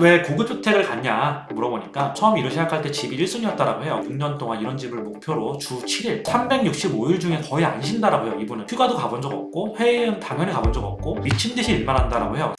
왜 고급 주택을 갔냐 물어보니까 처음 일을 시작할 때 집이 1순위였다라고 해요. 6년 동안 이런 집을 목표로 주 7일, 365일 중에 거의 안 쉰다라고 해요. 이분은 휴가도 가본 적 없고 해외여행 당연히 가본 적 없고 미친 듯이 일만 한다라고 해요.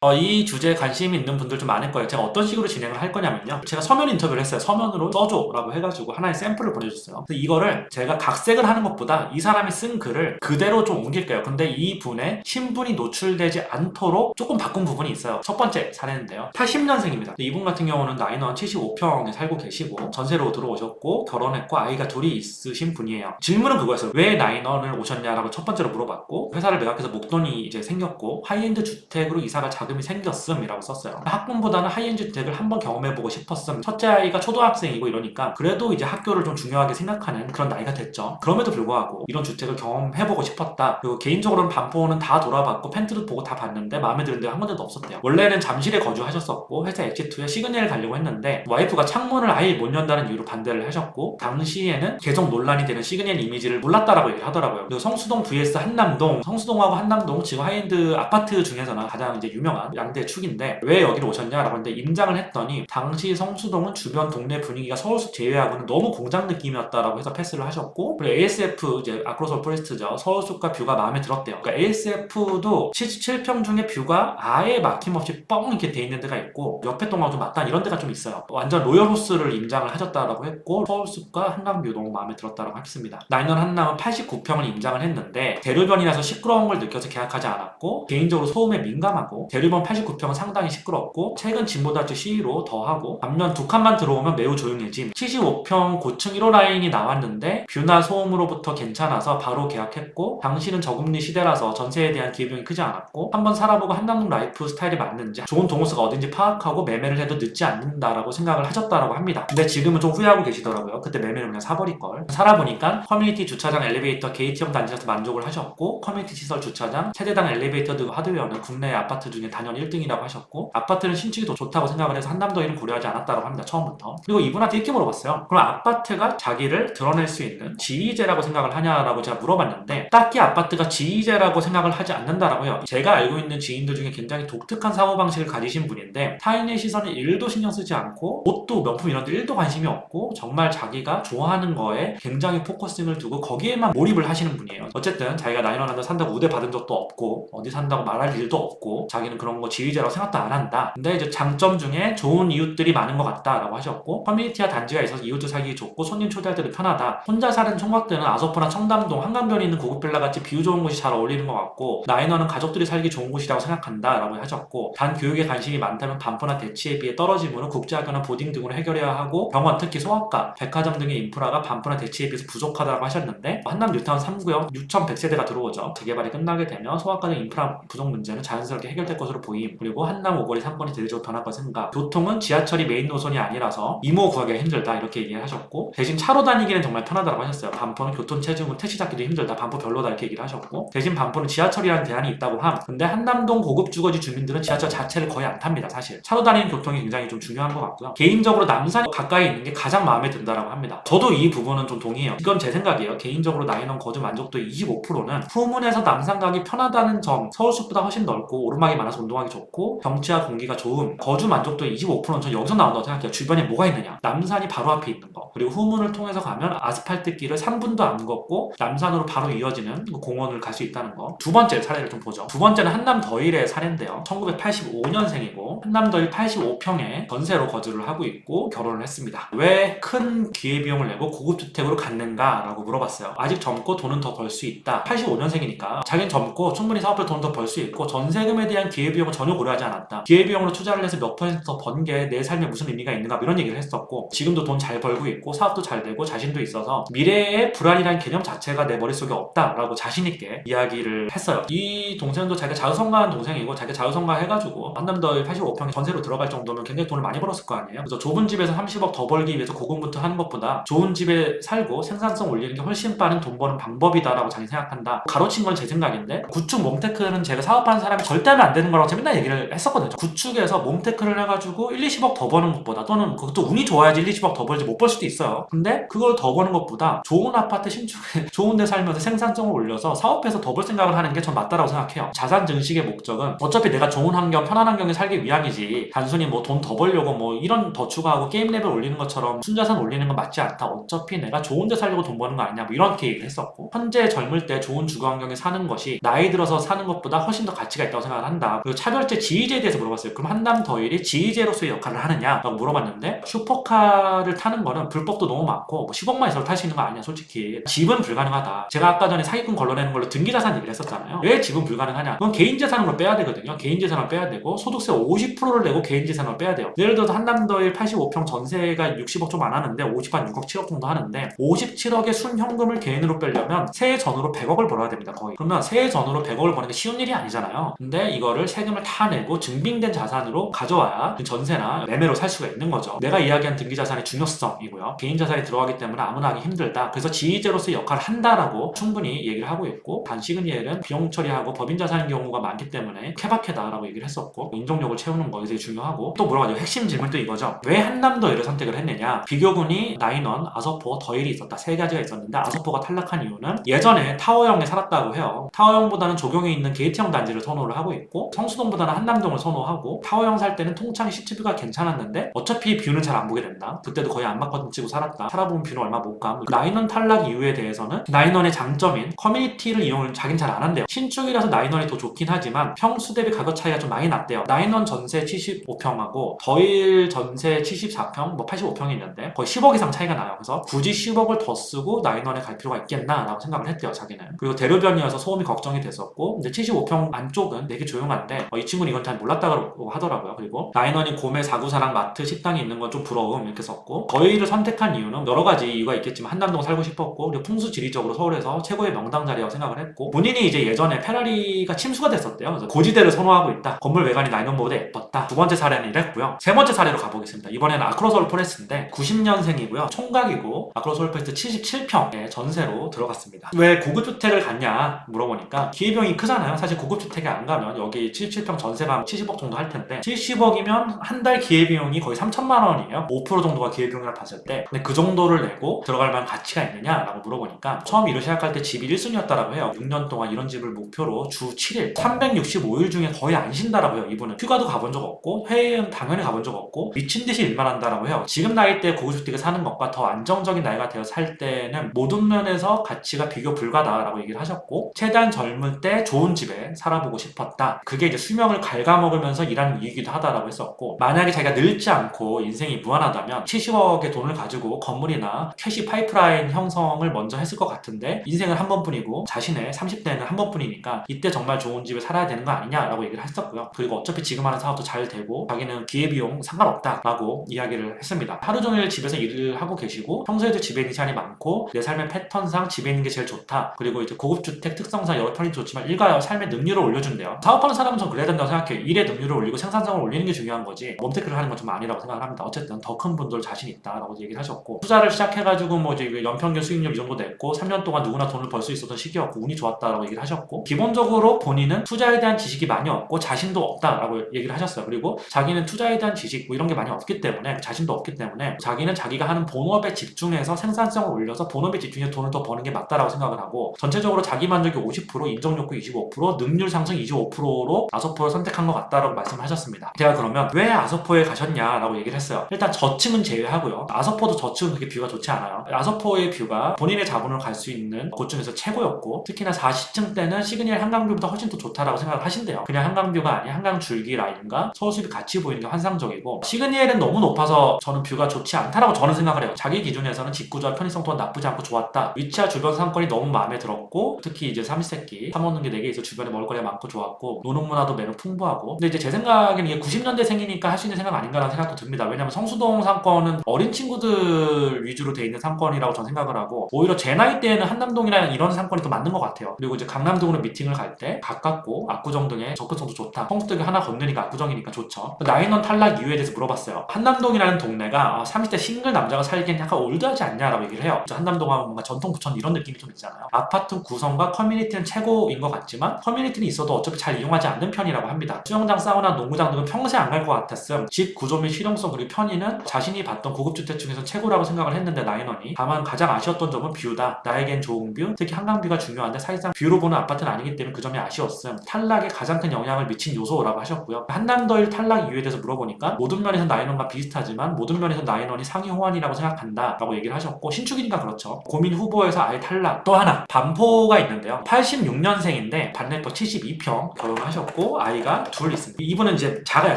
어, 이 주제에 관심이 있는 분들 좀 많을 거예요. 제가 어떤 식으로 진행을 할 거냐면요. 제가 서면 인터뷰를 했어요. 서면으로 써줘 라고 해가지고 하나의 샘플을 보내줬어요. 근데 이거를 제가 각색을 하는 것보다 이 사람이 쓴 글을 그대로 좀 옮길게요. 근데 이 분의 신분이 노출되지 않도록 조금 바꾼 부분이 있어요. 첫 번째 사례인데요. 80년생입니다. 이분 같은 경우는 나이는 75평에 살고 계시고 전세로 들어오셨고 결혼했고 아이가 둘이 있으신 분이에요. 질문은 그거였어요. 왜 나인원을 오셨냐라고 첫 번째로 물어봤고 회사를 매각해서 목돈이 이제 생겼고 하이엔드 주택으로 이사가 자 금이 생겼음이라고 썼어요. 학군보다는 하이엔드 주택을 한번 경험해보고 싶었음. 첫째 아이가 초등학생이고 이러니까 그래도 이제 학교를 좀 중요하게 생각하는 그런 나이가 됐죠. 그럼에도 불구하고 이런 주택을 경험해보고 싶었다. 그리고 개인적으로는 반포는 다 돌아봤고 펜트도 보고 다 봤는데 마음에 드는 데가 한 군데도 없었대요. 원래는 잠실에 거주하셨었고 회사 엑시트 후에 시그널 가려고 했는데 와이프가 창문을 아예 못 연다는 이유로 반대를 하셨고 당시에는 계속 논란이 되는 시그널 이미지를 몰랐다라고 얘기를 하더라고요. 그리고 성수동 vs 한남동, 성수동하고 한남동 지금 하이엔드 아파트 중에서는 가장 이제 유명한 양대 축인데 왜 여기로 오셨냐라고 했는데 임장을 했더니 당시 성수동은 주변 동네 분위기가 서울숲 제외하고는 너무 공장 느낌이었다라고 해서 패스를 하셨고 그리고 ASF 이제 아크로솔 포레스트죠 서울숲과 뷰가 마음에 들었대요. 그러니까 ASF도 77평 중에 뷰가 아예 막힘없이 뻥 이렇게 돼 있는 데가 있고 옆에 동하고 좀 맞다 이런 데가 좀 있어요. 완전 로열호스를 임장을 하셨다라고 했고 서울숲과 한강뷰 너무 마음에 들었다라고 했습니다. 나인원 한남은 89평을 임장을 했는데 대류변이라서 시끄러운 걸 느껴서 계약하지 않았고 개인적으로 소음에 민감하고 대류 변 89평은 상당히 시끄럽고 최근 진보다주 시위로 더하고 반면 두 칸만 들어오면 매우 조용해짐 75평 고층 1호 라인이 나왔는데 뷰나 소음으로부터 괜찮아서 바로 계약했고 당시는 저금리 시대라서 전세에 대한 기회비용이 크지 않았고 한번 살아보고 한남동 라이프 스타일이 맞는지 좋은 동호수가 어딘지 파악하고 매매를 해도 늦지 않는다라고 생각을 하셨다라고 합니다. 근데 지금은 좀 후회하고 계시더라고요. 그때 매매를 그냥 사버릴 걸. 살아보니까 커뮤니티 주차장 엘리베이터 게이트형 단지라서 만족을 하셨고 커뮤니티 시설 주차장 세대당 엘리베이터 등 하드웨어는 국내 아파트 중에 단연 1등이라고 하셨고 아파트는 신축이 더 좋다고 생각을 해서 일은 고려하지 않았다고 합니다. 처음부터. 그리고 이분한테 이렇게 물어봤어요. 그럼 아파트가 자기를 드러낼 수 있는 지위제라고 생각을 하냐라고 제가 물어봤는데 딱히 아파트가 지위제라고 생각을 하지 않는다라고 해요. 제가 알고 있는 지인들 중에 굉장히 독특한 사고방식을 가지신 분인데 타인의 시선을 1도 신경 쓰지 않고 옷도 명품 이런 데 1도 관심이 없고 정말 자기가 좋아하는 거에 굉장히 포커싱을 두고 거기에만 몰입을 하시는 분이에요. 어쨌든 자기가 한다 산다고 우대 받은 적도 없고 어디 산다고 말할 일도 없고 자기는 그런 거 지위제라고 생각도 안 한다. 근데 이제 장점 중에 좋은 이웃들이 많은 것 같다라고 하셨고 커뮤니티와 단지가 있어서 이웃들 살기 좋고 손님 초대할 때도 편하다. 혼자 사는 총각들은 아소포나 청담동 한강변에 있는 고급 빌라 같이 뷰 좋은 곳이 잘 어울리는 것 같고 나이너는 가족들이 살기 좋은 곳이라고 생각한다라고 하셨고 단 교육에 관심이 많다면 반포나 대치에 비해 떨어지므로 국제학교나 보딩 등으로 해결해야 하고 병원 특히 소아과, 백화점 등의 인프라가 반포나 대치에 비해서 부족하다고 하셨는데 한남 뉴타운 3구역 6,100세대가 들어오죠. 재개발이 끝나게 되면 소아과 등 인프라 부족 문제는 자연스럽게 해결될 것으로 보임. 그리고 한남 오거리 상권이 대대적으로 변할 거 생각. 교통은 지하철이 메인 노선이 아니라서 이모 구하기가 힘들다 이렇게 얘기를 하셨고 대신 차로 다니기는 정말 편하다고 하셨어요. 반포는 교통 체증으로 택시 잡기도 힘들다. 반포 별로다 이렇게 얘기를 하셨고 대신 반포는 지하철이라는 대안이 있다고 함. 근데 한남동 고급 주거지 주민들은 지하철 자체를 거의 안 탑니다. 사실 차로 다니는 교통이 굉장히 좀 중요한 것 같고요. 개인적으로 남산 가까이 있는 게 가장 마음에 든다라고 합니다. 저도 이 부분은 좀 동의해요. 이건 제 생각이에요. 개인적으로 나이넌 거주 만족도 25%는 후문에서 남산 가기 편하다는 점, 서울숲보다 훨씬 넓고 오르막이 많아서 운동하기 좋고 경치와 공기가 좋음, 거주 만족도 25%는 전 여기서 나온다고 생각해요. 주변에 뭐가 있느냐? 남산이 바로 앞에 있는 거. 그리고 후문을 통해서 가면 아스팔트 길을 3분도 안 걷고 남산으로 바로 이어지는 그 공원을 갈 수 있다는 거. 두 번째 사례를 좀 보죠. 두 번째는 한남 더일의 사례인데요. 1985년생이고 한남 더일 85평에 전세로 거주를 하고 있고 결혼을 했습니다. 왜 큰 기회비용을 내고 고급 주택으로 갔는가라고 물어봤어요. 아직 젊고 돈은 더 벌 수 있다. 85년생이니까 자기는 젊고 충분히 사업을 돈 더 벌 수 있고 전세금에 대한 기회비용 을 전혀 고려하지 않았다. 기회 비용으로 투자를 해서 몇 퍼센트 더 번 게 내 삶에 무슨 의미가 있는가 뭐 이런 얘기를 했었고 지금도 돈 잘 벌고 있고 사업도 잘 되고 자신도 있어서 미래의 불안이라는 개념 자체가 내 머릿속에 없다라고 자신있게 이야기를 했어요. 이 동생도 자기가 자유성가한 동생이고 자기가 자유성가 해가지고 한남더의 85평에 전세로 들어갈 정도면 굉장히 돈을 많이 벌었을 거 아니에요. 그래서 좁은 집에서 30억 더 벌기 위해서 고군부터 하는 것보다 좋은 집에 살고 생산성 올리는 게 훨씬 빠른 돈 버는 방법이다라고 자기 생각한다. 가로친 건 제 생각인데 구축 몽테크는 제가 사업하는 사람이 절대 하면 안 되는 거라고 제가 맨날 얘기를 했었거든요. 구축에서 몸테크를 해가지고 1, 20억 더 버는 것보다 또는 그것도 운이 좋아야지 1, 20억 더 벌지 못 벌 수도 있어요. 근데 그걸 더 버는 것보다 좋은 아파트 신축에 좋은 데 살면서 생산성을 올려서 사업해서 더 벌 생각을 하는 게 전 맞다라고 생각해요. 자산 증식의 목적은 어차피 내가 좋은 환경, 편한 환경에 살기 위함이지 단순히 뭐 돈 더 벌려고 뭐 이런 더 추가하고 게임 레벨 올리는 것처럼 순자산 올리는 건 맞지 않다. 어차피 내가 좋은 데 살려고 돈 버는 거 아니냐 뭐 이렇게 얘기를 했었고 현재 젊을 때 좋은 주거 환경에 사는 것이 나이 들어서 사는 것보다 훨씬 더 가치가 있다고 생각을 한다. 그리고 차별제 지휘제에 대해서 물어봤어요. 그럼 한남 더일이 지휘제로서의 역할을 하느냐라고 물어봤는데 슈퍼카를 타는 거는 불법도 너무 많고 뭐 10억만 있어도 탈 수 있는 거 아니야 솔직히 집은 불가능하다. 제가 아까 전에 사기꾼 걸러내는 걸로 등기자산 얘기를 했었잖아요. 왜 집은 불가능하냐? 그건 개인재산으로 빼야 되거든요. 개인재산을 빼야 되고 소득세 50%를 내고 개인재산을 빼야 돼요. 예를 들어서 한남 더일 85평 전세가 60억 좀 안 하는데 50, 한 6억, 7억 정도 하는데 57억의 순현금을 개인으로 빼려면 세해 전후로 100억을 벌어야 됩니다. 거의. 그러면 세해 전후로 100억을 버는 게 쉬운 일이 아니잖아요. 근데 이거를 세금을 다 내고 증빙된 자산으로 가져와야 그 전세나 매매로 살 수가 있는 거죠. 내가 이야기한 등기 자산의 중요성이고요. 개인 자산이 들어가기 때문에 아무나 하기 힘들다. 그래서 지휘제로서의 역할을 한다라고 충분히 얘기를 하고 있고 단시금리에는 비용 처리하고 법인 자산인 경우가 많기 때문에 케바케다라고 얘기를 했었고 인정력을 채우는 거 되게 중요하고 또 물어봐죠. 핵심 질문 또 이거죠. 왜 한남더일을 선택을 했느냐? 비교군이 나인원, 아서포, 더일이 있었다. 세 가지가 있었는데 아서포가 탈락한 이유는 예전에 타워형에 살았다고 해요. 타워형보다는 조경에 있는 게이트형 단지를 선호를 하고 있고 성 수동보다는 한남동을 선호하고 타워형 살 때는 통창 CTV가 괜찮았는데 어차피 뷰는 잘 안 보게 된다. 그때도 거의 안마커튼 치고 살았다. 살아보면 뷰는 얼마 못 감. 나인원 탈락 이유에 대해서는 나인원의 장점인 커뮤니티를 이용을 자긴 잘 안 한대요. 신축이라서 나인원이 더 좋긴 하지만 평수 대비 가격 차이가 좀 많이 났대요. 나인원 전세 75평하고 더일 전세 74평, 뭐 85평이 있는데 거의 10억 이상 차이가 나요. 그래서 굳이 10억을 더 쓰고 나인원에 갈 필요가 있겠나라고 생각을 했대요. 자기는. 그리고 대로변이어서 소음이 걱정이 됐었고 이제 75평 안쪽은 되게 조용한데 어, 이 친구는 이건 잘 몰랐다고 하더라고요. 그리고 나인원이 고메 사구사랑 마트 식당이 있는 건 좀 부러움 이렇게 썼고 더위를 선택한 이유는 여러 가지 이유가 있겠지만 한남동 살고 싶었고 그리고 풍수 지리적으로 서울에서 최고의 명당 자리라고 생각을 했고 본인이 이제 예전에 페라리가 침수가 됐었대요. 그래서 고지대를 선호하고 있다. 건물 외관이 나인원보다 예뻤다. 두 번째 사례는 이랬고요. 세 번째 사례로 가보겠습니다. 이번에는 아크로서울 포레스트인데 90년생이고요. 총각이고 아크로서울 포레스트 77평의 전세로 들어갔습니다. 왜 고급 주택을 갔냐 물어보니까 기회비용이 크잖아요. 사실 고급 주택에 안 가면 여기 77평 전세가 70억 정도 할 텐데 70억이면 한 달 기회비용이 거의 3천만 원이에요. 5% 정도가 기회비용이라 봤을 때 근데 그 정도를 내고 들어갈 만한 가치가 있느냐라고 물어보니까 처음 이루 시작할 때 집이 1순위였다라고 해요. 6년 동안 이런 집을 목표로 주 7일 365일 중에 거의 안 쉰다라고 해요. 이분은 휴가도 가본 적 없고 해외여행 당연히 가본 적 없고 미친 듯이 일만 한다라고 해요. 지금 나이 때 고급주택에 사는 것과 더 안정적인 나이가 되어 살 때는 모든 면에서 가치가 비교 불가다라고 얘기를 하셨고 최대한 젊을 때 좋은 집에 살아보고 싶었다. 그게 이제 수명을 갉아먹으면서 일하는 이유기도 하다라고 했었고 만약에 자기가 늙지 않고 인생이 무한하다면 70억의 돈을 가지고 건물이나 캐시 파이프라인 형성을 먼저 했을 것 같은데 인생은 한 번뿐이고 자신의 30대는 한 번뿐이니까 이때 정말 좋은 집에 살아야 되는 거 아니냐라고 얘기를 했었고요. 그리고 어차피 지금 하는 사업도 잘 되고 자기는 기회비용 상관없다라고 이야기를 했습니다. 하루 종일 집에서 일을 하고 계시고 평소에도 집에 있는 시간이 많고 내 삶의 패턴상 집에 있는 게 제일 좋다. 그리고 이제 고급주택 특성상 여러 편이 좋지만 일가요 삶의 능률을 올려준대요. 사업하는 사람은 전 그래야 된다고 생각해요. 일의 능률을 올리고 생산성을 올리는 게 중요한 거지 몸테크를 하는 건 좀 아니라고 생각을 합니다. 어쨌든 더 큰 분들 자신 있다라고 얘기를 하셨고 투자를 시작해가지고 뭐 이제 연평균 수익률 이 정도 냈고 3년 동안 누구나 돈을 벌 수 있었던 시기였고 운이 좋았다라고 얘기를 하셨고 기본적으로 본인은 투자에 대한 지식이 많이 없고 자신도 없다라고 얘기를 하셨어요. 그리고 자기는 투자에 대한 지식 뭐 이런 게 많이 없기 때문에 자신도 없기 때문에 자기는 자기가 하는 본업에 집중해서 생산성을 올려서 본업에 집중해서 돈을 더 버는 게 맞다라고 생각을 하고 전체적으로 자기 만족이 50% 인정 욕구 25% 능률 상승 25%로 아서포를 선택한 것 같다라고 말씀하셨습니다. 제가 그러면 왜 아서포에 가셨냐라고 얘기를 했어요. 일단 저층은 제외하고요. 아서포도 저층은 그렇게 뷰가 좋지 않아요. 아서포의 뷰가 본인의 자본을 갈 수 있는 곳 중에서 최고였고 특히나 40층 때는 시그니엘 한강뷰보다 훨씬 더 좋다라고 생각을 하신대요. 그냥 한강뷰가 아닌 한강 줄기 라인과 서울숲이 같이 보이는 게 환상적이고 시그니엘은 너무 높아서 저는 뷰가 좋지 않다라고 저는 생각을 해요. 자기 기준에서는 직구조와 편의성 또한 나쁘지 않고 좋았다. 위치와 주변 상권이 너무 마음에 들었고 특히 이제 삼시세끼 사 먹는 게 4개 있어 주변에 먹을거리가 많고 좋았고 노는 문화 도 매우 풍부하고 근데 이제 제 생각에는 이게 90년대생이니까 할 수 있는 생각 아닌가라는 생각도 듭니다. 왜냐면 성수동 상권은 어린 친구들 위주로 돼 있는 상권이라고 저는 생각을 하고 오히려 제 나이 때에는 한남동이라는 이런 상권이 더 맞는 것 같아요. 그리고 이제 강남동으로 미팅을 갈 때 가깝고 압구정 등의 접근성도 좋다. 성수동이 하나 건너니까 압구정이니까 좋죠. 나인원 탈락 이유에 대해서 물어봤어요. 한남동이라는 동네가 30대 싱글 남자가 살기엔 약간 올드하지 않냐라고 얘기를 해요. 한남동 하면 뭔가 전통 부천 이런 느낌이 좀 있잖아요. 아파트 구성과 커뮤니티는 최고인 것 같지만 커뮤니티는 있어도 어차피 잘 이용하지 않는 않는 편이라고 합니다. 수영장, 사우나, 농구장 등은 평생 안 갈 것 같았음. 집 구조 및 실용성 그리고 편의는 자신이 봤던 고급주택 중에서 최고라고 생각을 했는데 나인원이 다만 가장 아쉬웠던 점은 뷰다. 나에겐 좋은 뷰, 특히 한강뷰가 중요한데 사실상 뷰로 보는 아파트는 아니기 때문에 그 점이 아쉬웠음. 탈락에 가장 큰 영향을 미친 요소라고 하셨고요. 한남더일 탈락 이유에 대해서 물어보니까 모든 면에서 나인원과 비슷하지만 모든 면에서 나인원이 상위 호환이라고 생각한다 라고 얘기를 하셨고 신축이니까 그렇죠. 고민 후보에서 아예 탈락. 또 하나 반포가 있는데요. 86년생인데 반내포 72평 결혼하셨고 아이가 둘 있습니다. 이분은 이제 작아요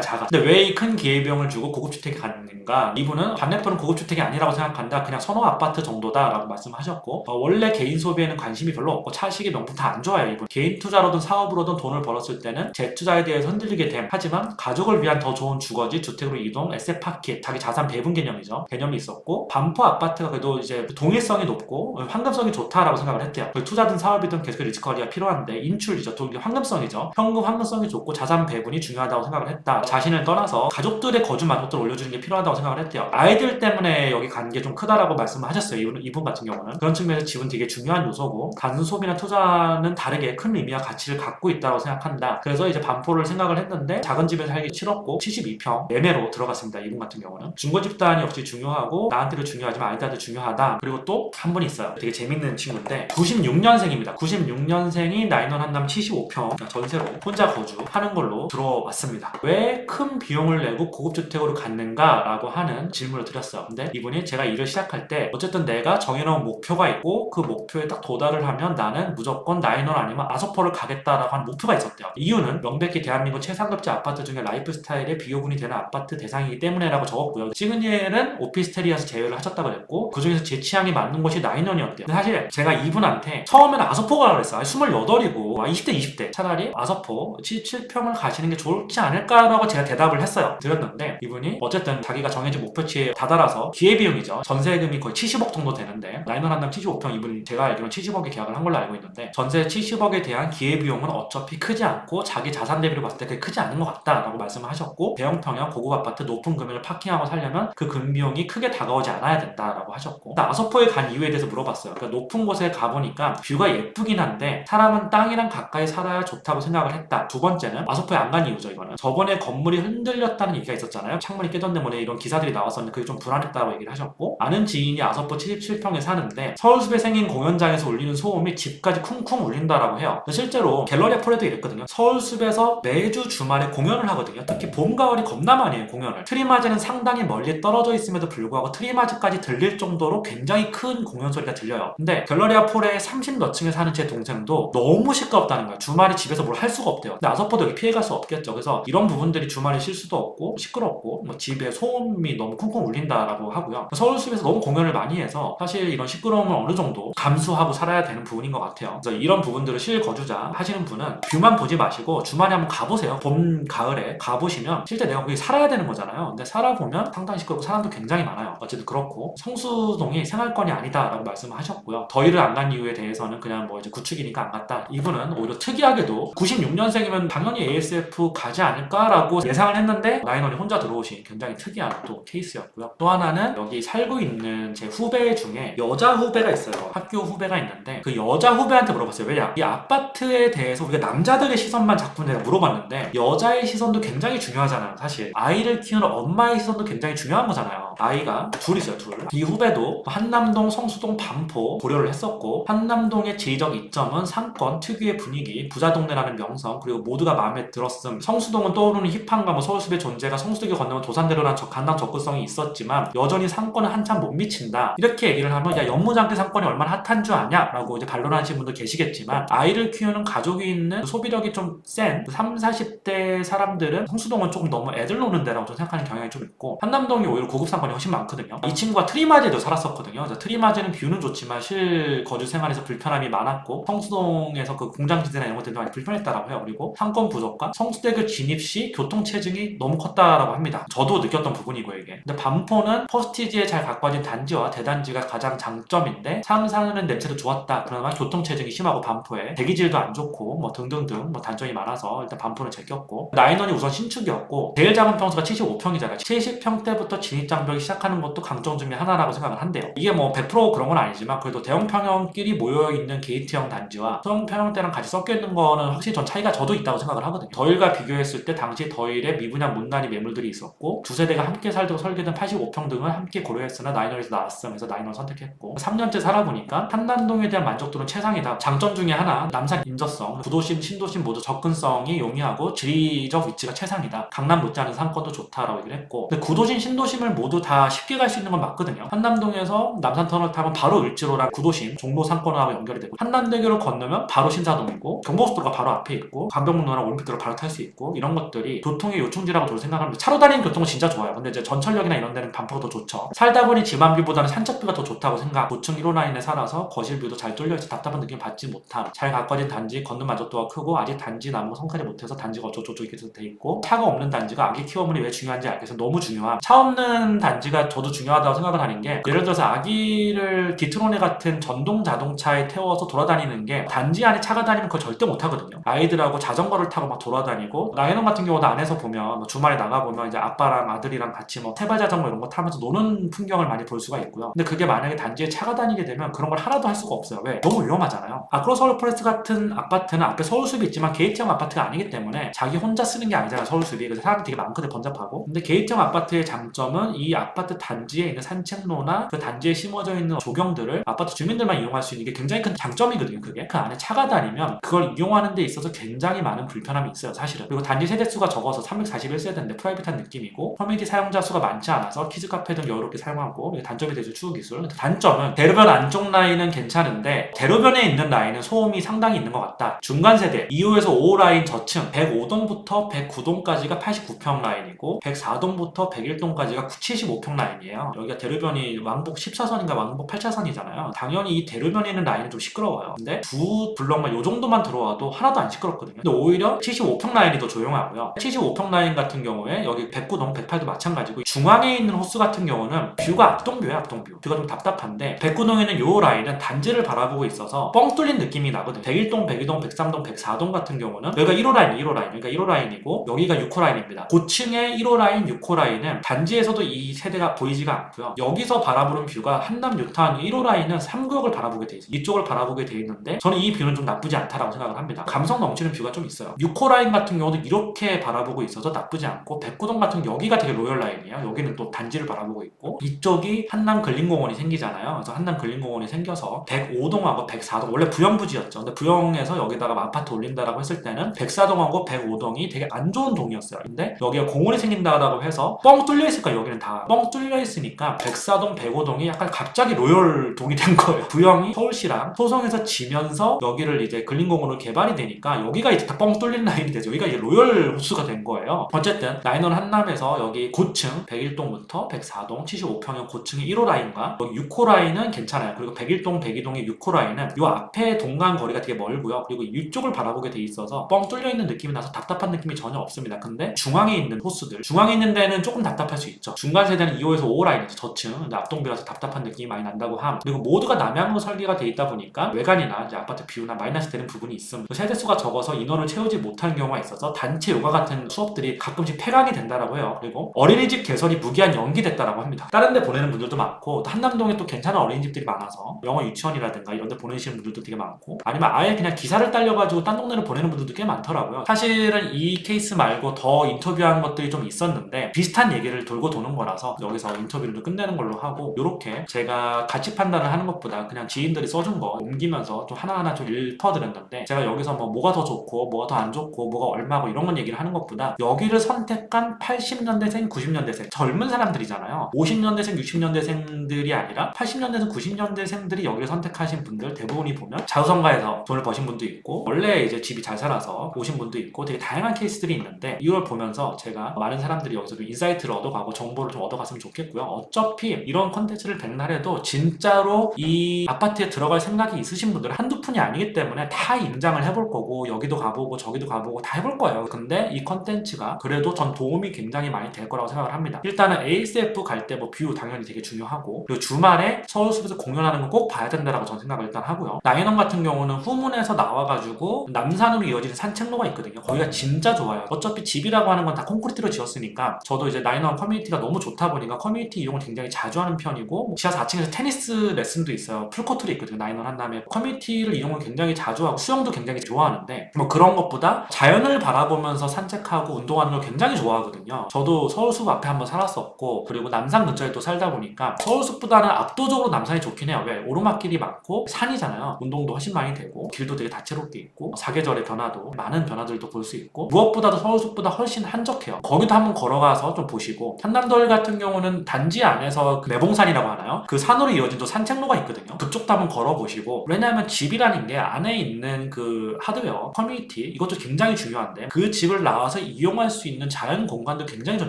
작아. 근데 왜 이 큰 기회비용을 주고 고급주택에 갔는가? 이분은 반내포는 고급주택이 아니라고 생각한다. 그냥 선호 아파트 정도다라고 말씀하셨고 어, 원래 개인 소비에는 관심이 별로 없고 차식의 명품 다 안 좋아요 이분. 개인 투자로든 사업으로든 돈을 벌었을 때는 재투자에 대해서 흔들리게 됨. 하지만 가족을 위한 더 좋은 주거지 주택으로 이동 에셋 파켓 자기 자산 배분 개념이죠. 개념이 있었고 반포 아파트가 그래도 이제 동일성이 높고 황금성이 좋다라고 생각을 했대요. 그 투자든 사업이든 계속 리스크 관리가 필요한데 인출이죠. 또 황금성이죠. 현금 황금성 이 좋고 자산 배분이 중요하다고 생각을 했다. 자신을 떠나서 가족들의 거주 만족도를 올려주는 게 필요하다고 생각을 했대요. 아이들 때문에 여기 간 게 좀 크다라고 말씀을 하셨어요. 이분, 이분 같은 경우는 그런 측면에서 집은 되게 중요한 요소고 단순 소비나 투자는 다르게 큰 의미와 가치를 갖고 있다고 생각한다. 그래서 이제 반포를 생각을 했는데 작은 집에 살기 싫었고 72평 매매로 들어갔습니다. 이분 같은 경우는 중고 집단이 역시 중요하고 나한테도 중요하지만 아이들한테 중요하다. 그리고 또 한 분 있어요. 되게 재밌는 친구인데 96년생입니다. 96년생이 나인원 한남 75평 전세로 혼자 거 주하는 걸로 들어왔습니다. 왜 큰 비용을 내고 고급 주택으로 갔는가라고 하는 질문을 드렸어요. 근데 이분이 제가 일을 시작할 때 어쨌든 내가 정해놓은 목표가 있고 그 목표에 딱 도달을 하면 나는 무조건 나인원 아니면 아서포를 가겠다라고 하는 목표가 있었대요. 이유는 명백히 대한민국 최상급지 아파트 중에 라이프 스타일에 비교분이 되는 아파트 대상이기 때문에라고 적었고요. 시그니엘은 오피스텔이어서 제외를 하셨다고 그랬고 그중에서 제 취향이 맞는 곳이 나인원이었대요. 사실 제가 이분한테 처음에는 아서포가 그랬어요. 아니, 28이고 20대 20대 차라리 아서포 77평을 가시는 게 좋지 않을까라고 제가 대답을 했어요. 드렸는데 이분이 어쨌든 자기가 정해진 목표치에 다다라서 기회비용이죠. 전세금이 거의 70억 정도 되는데 나인원 한남 75평 이분이 제가 알기로는 70억에 계약을 한 걸로 알고 있는데 전세 70억에 대한 기회비용은 어차피 크지 않고 자기 자산 대비로 봤을 때 그게 크지 않은 것 같다라고 말씀을 하셨고 대형 평형 고급 아파트 높은 금액을 파킹하고 살려면 그 금비용이 크게 다가오지 않아야 된다라고 하셨고 아서포에 간 이유에 대해서 물어봤어요. 그러니까 높은 곳에 가보니까 뷰가 예쁘긴 한데 사람은 땅이랑 가까이 살아야 좋다고 생각을 했다. 두 번째는 아서포에 안 간 이유죠 이거는 저번에 건물이 흔들렸다는 얘기가 있었잖아요. 창문이 깨졌네 뭐네 이런 기사들이 나왔었는데 그게 좀 불안했다고 얘기를 하셨고 아는 지인이 아서포 77평에 사는데 서울숲에 생긴 공연장에서 울리는 소음이 집까지 쿵쿵 울린다라고 해요. 실제로 갤러리 프레도 이랬거든요. 서울숲에서 매주 주말에 공연을 하거든요. 특히 봄, 가을이 겁나 많이 해요 공연을. 트리마즈는 상당히 멀리 떨어져 있음에도 불구하고 트리마즈까지 들릴 정도로 굉장히 큰 공연 소리가 들려요. 근데 갤러리 아 폴의 30 몇 층에 사는 제 동생도 너무 시끄럽다는 거예요. 주말에 집에서 뭘 할 수가 없대요. 근데 여기 피해갈 수 없겠죠. 그래서 이런 부분들이 주말에 쉴 수도 없고 시끄럽고 뭐 집에 소음이 너무 쿵쿵 울린다라고 하고요. 서울숲에서 너무 공연을 많이 해서 사실 이런 시끄러움을 어느 정도 감수하고 살아야 되는 부분인 것 같아요. 그래서 이런 부분들을 실거주자 하시는 분은 뷰만 보지 마시고 주말에 한번 가보세요. 봄, 가을에 가보시면 실제 내가 거기 살아야 되는 거잖아요. 근데 살아보면 상당히 시끄럽고 사람도 굉장히 많아요. 어쨌든 그렇고 성수동이 생활권이 아니다라고 말씀을 하셨고요. 더위를 안 간 이유에 대해서는 그냥 뭐 이제 구축이니까 안 갔다. 이분은 오히려 특이하게도 96년생이면 당연히 ASF 가지 않을까라고 예상을 했는데 라이너이 혼자 들어오신 굉장히 특이한 또 케이스였고요. 또 하나는 여기 살고 있는 제 후배 중에 여자 후배가 있어요. 학교 후배가 있는데 그 여자 후배한테 물어봤어요. 왜냐? 이 아파트에 대해서 우리가 남자들의 시선만 자꾸 내가 물어봤는데 여자의 시선도 굉장히 중요하잖아요. 사실 아이를 키우는 엄마의 시선도 굉장히 중요한 거잖아요. 아이가 둘 있어요. 둘. 이 후배도 한남동, 성수동, 반포 고려를 했었고 한남동의 제의적 이점은 상권, 특유의 분위기, 부자 동네라는 명성 그리고 모두가 마음에 들었음. 성수동은 떠오르는 힙한가 뭐 서울숲의 존재가 성수동에 건너면 도산대로란 저 간단 접근성이 있었지만 여전히 상권은 한참 못 미친다. 이렇게 얘기를 하면 야 연무장대 상권이 얼마나 핫한 줄 아냐? 라고 이제 반론하시는 분도 계시겠지만 아이를 키우는 가족이 있는 소비력이 좀 센 3, 40대 사람들은 성수동은 조금 너무 애들 노는 데라고 좀 생각하는 경향이 좀 있고 한남동이 오히려 고급 상권이 훨씬 많거든요. 이 친구가 트리마지에도 살았었거든요. 그래서 트리마지는 뷰는 좋지만 실 거주 생활에서 불편함이 많았고 성수동에서 그 공장지대나 이런 것들도 많이 불편했다라고 해요. 그리고 상권 부족과 성수대교 진입 시 교통 체증이 너무 컸다라고 합니다. 저도 느꼈던 부분이고 이게. 근데 반포는 퍼스티지에 잘 가꿔진 단지와 대단지가 가장 장점인데 삶 사는 냄새도 좋았다. 그러나 교통 체증이 심하고 반포에 대기질도 안 좋고 뭐 등등등 뭐 단점이 많아서 일단 반포는 제꼈고 나인원이 우선 신축이었고 제일 작은 평수가 75평이잖아요. 70평 때부터 진입 장벽이 시작하는 것도 강점 중에 하나라고 생각을 한대요. 이게 뭐 100% 그런 건 아니지만 그래도 대형 평형끼리 모여 있는 게이트형 단지와 소형 평형대랑 같이 섞여 있는 거는 확실히 전 차이가 저도 있다고 생각을 하거든요. 더일과 비교했을 때 당시 더일에 미분양 문난이 매물들이 있었고 두 세 대가 함께 살고 설계된 85평 등을 함께 고려했으나 나왔어. 그래서 나이너를 선택했고 3년째 살아보니까 한남동에 대한 만족도는 최상이다. 장점 중에 하나 남산 인접성, 구도심, 신도심 모두 접근성이 용이하고 지리적 위치가 최상이다. 강남 못지않은 상권도 좋다라고 얘기를 했고 근데 구도심, 신도심을 모두 다 쉽게 갈 수 있는 건 맞거든요. 한남동에서 남산터널 타면 바로 을지로랑 구도심, 종로 상권하고 연결이 되고 한남대교를 건너면 바로 신사동이고 경부고속도로가 바로 앞에 있고 관병문로랑 올림픽도로 바로 탈 수 있고 이런 것들이 교통의 요충지라고 저는 생각합니다. 차로 다니는 교통은 진짜 좋아요. 근데 이제 전철역이나 이런 데는 반포가 더 좋죠. 살다 보니 집안뷰보다는 산책뷰가 더 좋다고 생각. 고층 1호 라인에 살아서 거실뷰도 잘 뚫려있어 답답한 느낌 받지 못함. 잘 가꿔진 단지, 걷는 만족도가 크고 아직 단지 나무 성찰이 못해서 단지가 어쩌고저쩌고 이렇게 돼 있고 차가 없는 단지가 아기 키워물이 왜 중요한지 알겠어. 너무 중요함. 차 없는 단지가 저도 중요하다고 생각을 하는 게 예를 들어서 아기를 디트로네 같은 전동 자동차에 태워서 돌아다니는 게 단지 안에 차가 다니면 그걸 절대 못 하거든요. 아이들하고 자전 거를 타고 막 돌아다니고 나혜동 같은 경우도 안에서 보면 뭐 주말에 나가 보면 이제 아빠랑 아들이랑 같이 뭐 세발 자전거 이런 거 타면서 노는 풍경을 많이 볼 수가 있고요. 근데 그게 만약에 단지에 차가 다니게 되면 그런 걸 하나도 할 수가 없어요. 왜? 너무 위험하잖아요. 아크로 서울 포레스트 같은 아파트는 앞에 서울숲이 있지만 개입형 아파트가 아니기 때문에 자기 혼자 쓰는 게 아니잖아요. 서울숲이. 그래서 사람이 되게 많거든 번잡하고. 근데 개입형 아파트의 장점은 이 아파트 단지에 있는 산책로나 그 단지에 심어져 있는 조경들을 아파트 주민들만 이용할 수 있는 게 굉장히 큰 장점이거든요. 그게 그 안에 차가 다니면 그걸 이용하는 데 있어서 굉장히 많은 불편함이 있어요. 사실은. 그리고 단지 세대 수가 적어서 341세대인데 프라이빗한 느낌이고 커뮤니티 사용자 수가 많지 않아서 키즈 카페 등 여유롭게 사용하고 단점이 되죠. 추후 기술. 단점은 대로변 안쪽 라인은 괜찮은데 대로변에 있는 라인은 소음이 상당히 있는 것 같다. 중간 세대 2호에서 5호 라인 저층 105동부터 109동까지가 89평 라인이고 104동부터 101동까지가 75평 라인이에요. 여기가 대로변이 왕복 14선인가 왕복 8차선이잖아요. 당연히 이 대로변에 있는 라인은 좀 시끄러워요. 근데 두 블럭만 요 정도만 들어와도 하나도 안 시끄럽거든요. 근데 오히려 75평 라인이 더 조용하고요. 75평 라인 같은 경우에 여기 109동, 108도 마찬가지고 중앙에 있는 호수 같은 경우는 뷰가 앞동뷰예요, 앞동뷰. 뷰가 좀 답답한데 109동에는 요 라인은 단지를 바라보고 있어서 뻥 뚫린 느낌이 나거든요. 101동, 102동, 103동, 104동 같은 경우는 여기가 1호 라인, 2호 라인, 그러니까 1호 라인이고 여기가 6호 라인입니다. 고층의 1호 라인, 6호 라인은 단지에서도 이 세대가 보이지가 않고요. 여기서 바라보는 뷰가 한남 뉴타운 1호 라인은 3구역을 바라보게 돼 있어요. 이쪽을 바라보게 돼 있는데 저는 이 뷰는 좀 나쁘지 않다라고 생각을 합니다. 감성 넘치는 뷰가 좀 있어요. 6호 라인 같은 경우도 이렇게 바라보고 있어서 나쁘지 않고 백구동 같은 여기가 되게 로열 라인이에요. 여기는 또 단지를 바라보고 있고 이쪽이 한남 근린공원이 생기잖아요. 그래서 한남 근린공원이 생겨서 105동하고 104동 원래 부영부지였죠. 근데 부영에서 여기다가 아파트 올린다라고 했을 때는 104동하고 105동이 되게 안 좋은 동이었어요. 근데 여기가 공원이 생긴다라고 해서 뻥 뚫려 있을까 여기는 다 뻥 뚫려 있으니까 104동, 105동이 약간 갑자기 로열 동이 된 거예요. 부영이 서울시랑 소송에서 지면서 여기를 이제 근린공원으로 개발이 되니까 여기가 이제 다 뻥 뚫린 라인이 되죠. 여기가 이제 로열 호수가 된 거예요. 어쨌든 라인원 한남에서 여기 고층 101동부터 104동 75평형 고층의 1호 라인과 여기 6호 라인은 괜찮아요. 그리고 101동, 102동의 6호 라인은 이 앞에 동간 거리가 되게 멀고요. 그리고 이쪽을 바라보게 돼 있어서 뻥 뚫려 있는 느낌이 나서 답답한 느낌이 전혀 없습니다. 근데 중앙에 있는 호수들, 중앙에 있는 데는 조금 답답할 수 있죠. 중간 세대는 2호에서 5호 라인이죠. 저층. 앞동비라서 답답한 느낌이 많이 난다고 함. 그리고 모두가 남향으로 설계가 돼 있다 보니까 외관이나 이제 아파트 뷰나 마이너스 되는 부분이 있음. 세대 수가 적어서 인원을 채우지 못하는 경우가 있어서 단체 요가 같은 수업들이 가끔씩 폐강이 된다라고 해요. 그리고 어린이집 개설이 무기한 연기됐다라고 합니다. 다른 데 보내는 분들도 많고 또 한남동에 또 괜찮은 어린이집들이 많아서 영어 유치원이라든가 이런 데 보내시는 분들도 되게 많고 아니면 아예 그냥 기사를 딸려가지고 딴 동네를 보내는 분들도 꽤 많더라고요. 사실은 이 케이스 말고 더 인터뷰한 것들이 좀 있었는데 비슷한 얘기를 돌고 도는 거라서 여기서 인터뷰를 좀 끝내는 걸로 하고 이렇게 제가 가치 판단을 하는 것보다 그냥 지인들이 써준 거 옮기면서 좀 하나하나 좀 읊어드렸는데 제가 여기서 뭐 뭐가 더 좋고 뭐가 더 안 좋고 뭐가 얼마고 이런 건 얘기를 하는 것보다 여기를 선택한 80년대생, 90년대생 젊은 사람들이잖아요. 50년대생, 60년대생들이 아니라 80년대생, 90년대생들이 여기를 선택하신 분들 대부분이 보면 자우성가에서 돈을 버신 분도 있고 원래 이제 집이 잘 살아서 오신 분도 있고 되게 다양한 케이스들이 있는데 이걸 보면서 제가 많은 사람들이 여기서 좀 인사이트를 얻어가고 정보를 좀 얻어갔으면 좋겠고요. 어차피 이런 컨텐츠를 백날 해도 진짜로 이 아파트에 들어갈 생각이 있으신 분들은 한두 푼이 아니기 때문에 다 임장을 해볼 거고 여기도 가보고 저기도 가보고 다 해볼 거예요. 근데 이 컨텐츠가 그래도 전 도움이 굉장히 많이 될 거라고 생각을 합니다. 일단은 ASF 갈 때 뭐 뷰 당연히 되게 중요하고 그리고 주말에 서울숲에서 공연하는 건 꼭 봐야 된다라고 저는 생각을 일단 하고요. 나인원 같은 경우는 후문에서 나와가지고 남산으로 이어지는 산책로가 있거든요. 거기가 진짜 좋아요. 어차피 집이라고 하는 건 다 콘크리트로 지었으니까 저도 이제 나인원 커뮤니티가 너무 좋다 보니까 커뮤니티 이용을 굉장히 자주 하는 편이고 지하 4층에서 테니스 레슨도 있어요. 풀코트도 있거든요. 나인원 한 다음에 커뮤니티를 이용을 굉장히 자주 하고 수영도 굉장히 좋아하는데 뭐 그런 그런 것보다 자연을 바라보면서 산책하고 운동하는 걸 굉장히 좋아하거든요. 저도 서울숲 앞에 한번 살았었고 그리고 남산 근처에 또 살다 보니까 서울숲보다는 압도적으로 남산이 좋긴 해요. 왜? 오르막길이 많고 산이잖아요. 운동도 훨씬 많이 되고 길도 되게 다채롭게 있고 사계절의 변화도 많은 변화들도 볼 수 있고 무엇보다도 서울숲보다 훨씬 한적해요. 거기도 한번 걸어가서 좀 보시고 한남돌 같은 경우는 단지 안에서 그 매봉산이라고 하나요? 그 산으로 이어진 또 산책로가 있거든요. 그쪽도 한번 걸어보시고 왜냐하면 집이라는 게 안에 있는 그 하드웨어 커뮤니티 이것도 굉장히 중요한데 그 집을 나와서 이용할 수 있는 자연 공간도 굉장히 좀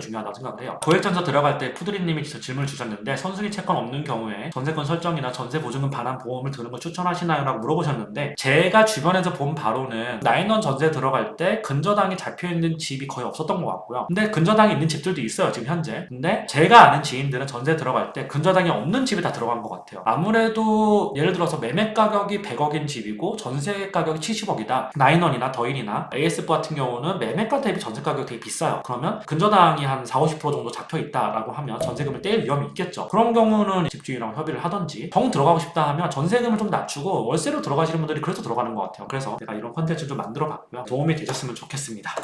중요하다고 생각을 해요. 고액전서 들어갈 때 푸드리님이 질문을 주셨는데 선순위 채권 없는 경우에 전세권 설정이나 전세 보증금 반환 보험을 드는 걸 추천하시나요? 라고 물어보셨는데 제가 주변에서 본 바로는 나인원 전세 들어갈 때 근저당이 잡혀 있는 집이 거의 없었던 것 같고요. 근데 근저당이 있는 집들도 있어요 지금 현재. 근데 제가 아는 지인들은 전세 들어갈 때 근저당이 없는 집에 다 들어간 것 같아요. 아무래도 예를 들어서 매매 가격이 100억인 집이고 전세 가격이 70억이다. 나인원이나 더 인이나 ASF 같은 경우는 매매가 대비 전세 가격이 되게 비싸요. 그러면 근저당이 한 4, 50% 정도 잡혀 있다라고 하면 전세금을 떼일 위험이 있겠죠. 그런 경우는 집주인이랑 협의를 하던지 정 들어가고 싶다 하면 전세금을 좀 낮추고 월세로 들어가시는 분들이 그래서 들어가는 것 같아요. 그래서 제가 이런 컨텐츠 좀 만들어 봤고요. 도움이 되셨으면 좋겠습니다.